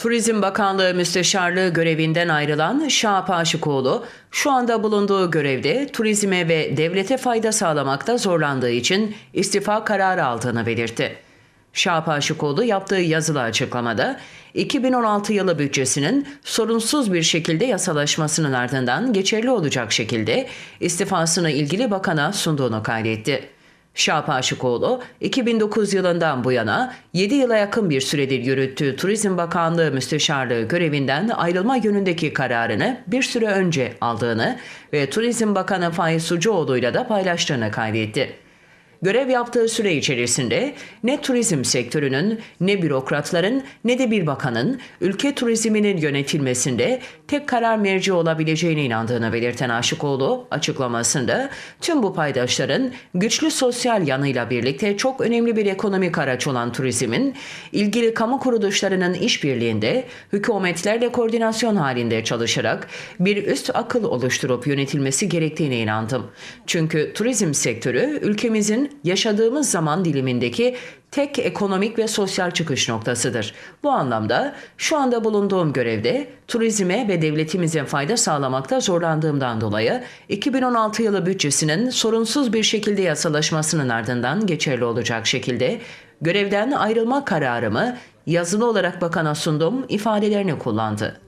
Turizm Bakanlığı Müsteşarlığı görevinden ayrılan Şahap Aşıkoğlu, şu anda bulunduğu görevde turizme ve devlete fayda sağlamakta zorlandığı için istifa kararı aldığını belirtti. Şahap Aşıkoğlu yaptığı yazılı açıklamada 2016 yılı bütçesinin sorunsuz bir şekilde yasalaşmasının ardından geçerli olacak şekilde istifasını ilgili bakana sunduğunu kaydetti. Şahap Aşıkoğlu, 2009 yılından bu yana 7 yıla yakın bir süredir yürüttüğü Turizm Bakanlığı Müsteşarlığı görevinden ayrılma yönündeki kararını bir süre önce aldığını ve Turizm Bakanı Faiz Sucuoğlu'yla da paylaştığını kaydetti. Görev yaptığı süre içerisinde ne turizm sektörünün, ne bürokratların, ne de bir bakanın ülke turizminin yönetilmesinde tek karar merci olabileceğine inandığını belirten Aşıkoğlu açıklamasında tüm bu paydaşların güçlü sosyal yanıyla birlikte çok önemli bir ekonomik araç olan turizmin ilgili kamu kuruluşlarının işbirliğinde hükümetlerle koordinasyon halinde çalışarak bir üst akıl oluşturup yönetilmesi gerektiğine inandım. Çünkü turizm sektörü ülkemizin yaşadığımız zaman dilimindeki tek ekonomik ve sosyal çıkış noktasıdır. Bu anlamda şu anda bulunduğum görevde turizme ve devletimize fayda sağlamakta zorlandığımdan dolayı 2016 yılı bütçesinin sorunsuz bir şekilde yasalaşmasının ardından geçerli olacak şekilde görevden ayrılma kararımı yazılı olarak bakana sundum ifadelerini kullandı.